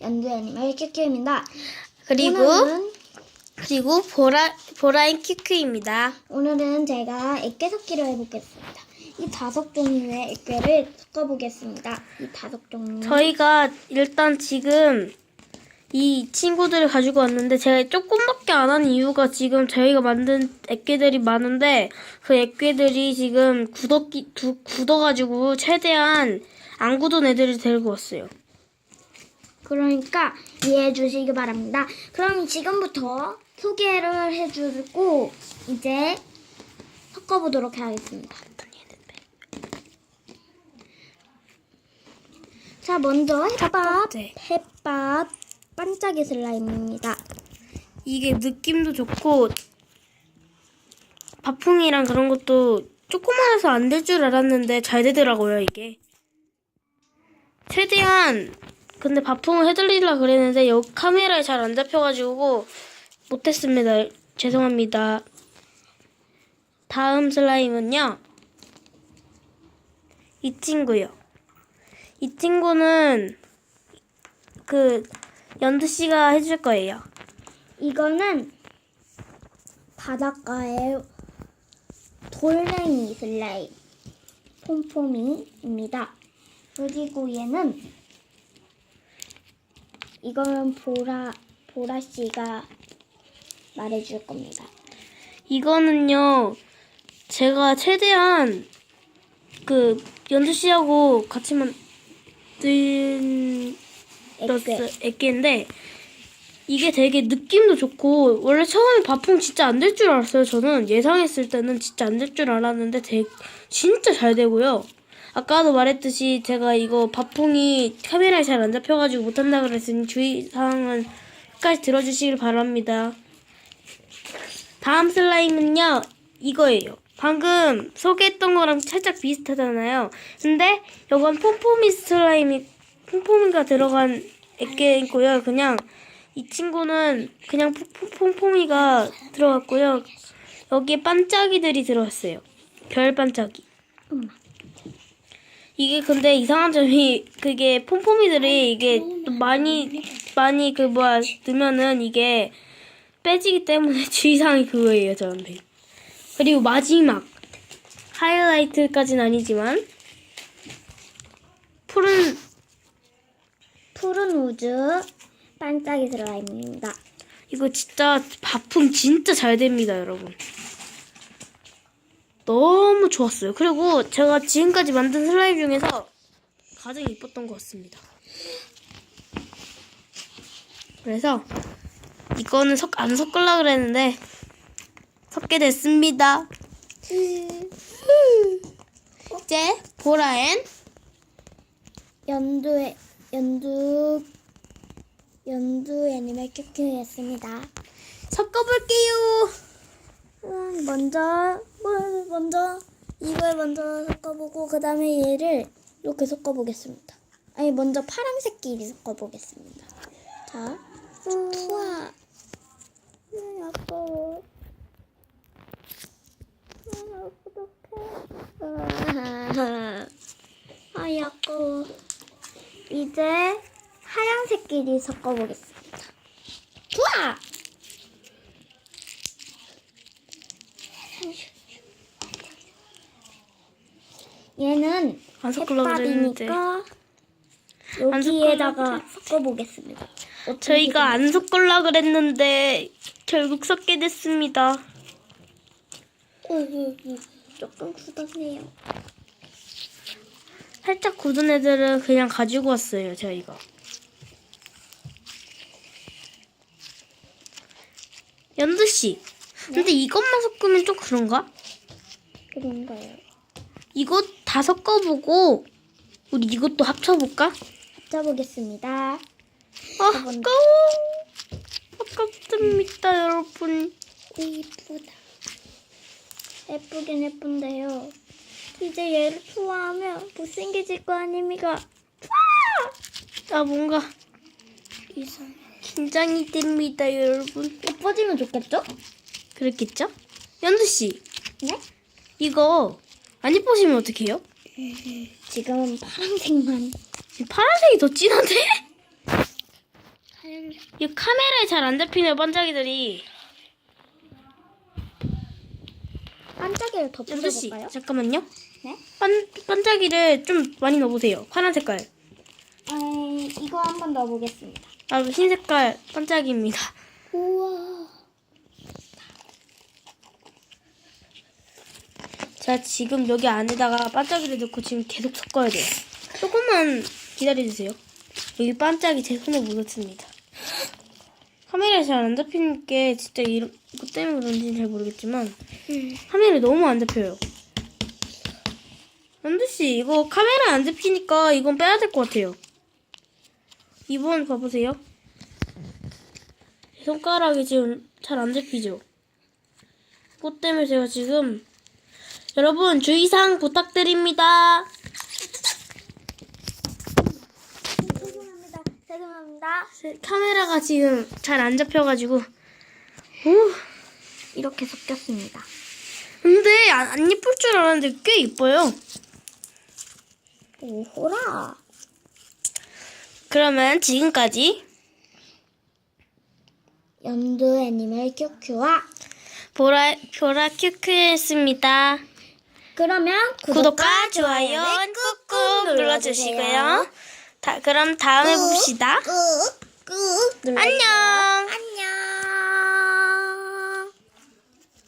연두 애니멀 큐큐입니다. 그리고 오늘은, 그리고 보라 보라인 큐큐입니다. 오늘은 제가 액괴 섞기를 해보겠습니다. 이 다섯 종류의 액괴를 섞어보겠습니다. 이 다섯 종류. 저희가 일단 지금 이 친구들을 가지고 왔는데 제가 조금밖에 안 한 이유가 지금 저희가 만든 액괴들이 많은데 그 액괴들이 지금 굳었기 두, 굳어가지고 최대한 안 굳은 애들을 데리고 왔어요. 그러니까 이해해 주시기 바랍니다. 그럼 지금부터 소개를 해주고 이제 섞어보도록 하겠습니다. 자, 먼저 햇밥. 햇밥 반짝이 슬라임입니다. 이게 느낌도 좋고 밥풍이랑 그런 것도 조그만해서 안 될 줄 알았는데 잘 되더라고요 이게 최대한 근데 밥풍을 해드리려 그랬는데 여기 카메라에 잘 안 잡혀가지고 못했습니다. 죄송합니다. 다음 슬라임은요. 이 친구요. 이 친구는 그 연두 씨가 해줄 거예요. 이거는 바닷가의 돌멩이 슬라임 폼폼이입니다. 그리고 얘는 이거는 보라 보라 씨가 말해줄 겁니다. 이거는요, 제가 최대한 그 연주 씨하고 같이 만든. 액괴인데 이게 되게 느낌도 좋고 원래 처음에 바풍 진짜 안 될 줄 알았어요. 저는 예상했을 때는 진짜 안 될 줄 알았는데 되게 진짜 잘 되고요. 아까도 말했듯이 제가 이거 바풍이 카메라에 잘 안 잡혀가지고 못한다 그랬으니 주의사항은 끝까지 들어주시길 바랍니다. 다음 슬라임은요, 이거예요. 방금 소개했던 거랑 살짝 비슷하잖아요. 근데 이건 폼포미 슬라임이, 폼포미가 들어간 액계이고요. 그냥 이 친구는 그냥 폼- 폼- 폼포미가 들어갔고요. 여기에 반짝이들이 들어왔어요. 별 반짝이. 이게 근데 이상한 점이 그게 폼포미들이 이게 또 많이 많이 그 뭐야 넣으면은 이게 빼지기 때문에 주의사항이 그거예요 저한테. 그리고 마지막. 하이라이트까지는 아니지만 푸른 푸른 우주 반짝이 슬라임입니다. 이거 진짜 바풍 진짜 잘 됩니다 여러분 너무 좋았어요. 그리고 제가 지금까지 만든 슬라임 중에서 가장 이뻤던 것 같습니다. 그래서 이거는 섞, 안 섞으려고 그랬는데 섞게 됐습니다. 이제 보라엔 연두의 연두 연두 애니멀 큐큐였습니다. 섞어볼게요 음, 먼저 뭘 먼저 이걸 먼저 섞어보고 그 다음에 얘를 이렇게 섞어보겠습니다. 아니 먼저 파란색끼리 섞어보겠습니다. 자, 우와, 음, 아까워. 음, 어떡해. 아, 아까워. 이제 하얀색끼리 섞어보겠습니다. 우와! 얘는 안 섞으려고 그랬는데 햇밥이니까 안 여기에다가 섞어보겠습니다. 어떻게 저희가 안 섞으려고 그랬는데 결국 섞게 됐습니다 생- 조금 굳었네요. 살짝 굳은 애들은 그냥 가지고 왔어요, 저희가. 연두 씨. 근데 이것만 섞으면 좀 그런가? 그런가요? 이거 다 섞어보고, 우리 이것도 합쳐볼까? 합쳐보겠습니다. 아, 아까워. 아깝습니다, 여러분. 이쁘다. 예쁘긴 예쁜데요. 이제 얘를 투하하면 못생겨질 거 아닙니까? 아, 뭔가 이상. 긴장이 됩니다, 여러분. 예뻐지면 좋겠죠? 그렇겠죠? 연두씨, 네? 이거 안 예뻐지면 어떡해요? 지금은 파란색만. 파란색이 더 진한데? 이 카메라에 잘 안 잡히네요, 반짝이들이. 반짝이를 더 연두 씨, 뿌려볼까요? 잠깐만요. 네? 반, 반짝이를 좀 많이 넣어보세요. 파란 색깔. 음, 이거 한번 넣어보겠습니다. 아, 흰 색깔 반짝이입니다. 우와. 자, 지금 여기 안에다가 반짝이를 넣고 지금 계속 섞어야 돼요. 조금만 기다려주세요. 여기 반짝이 제 손에 묻었습니다. 카메라에 잘 안 잡히는 게 진짜 이런, 이거 때문에 그런지는 잘 모르겠지만 음. 카메라에 너무 안 잡혀요. 연두씨, 이거 카메라에 안 잡히니까 이건 빼야 될 것 같아요. 이번 봐보세요. 제 손가락이 지금 잘 안 잡히죠? 그것 때문에 제가 지금 여러분 주의사항 부탁드립니다. 죄송합니다. 죄송합니다. 제 카메라가 지금 잘 안 잡혀가지고 오 이렇게 섞였습니다. 근데 안, 안 예쁠 줄 알았는데 꽤 이뻐요. 오호라. 그러면 지금까지 연두 애니멀 큐큐와 보라 보라 큐큐였습니다. 그러면 구독과 좋아요 꾹꾹 눌러주시고요. 다, 그럼 다음에 봅시다. 꾹꾹 안녕. 안녕.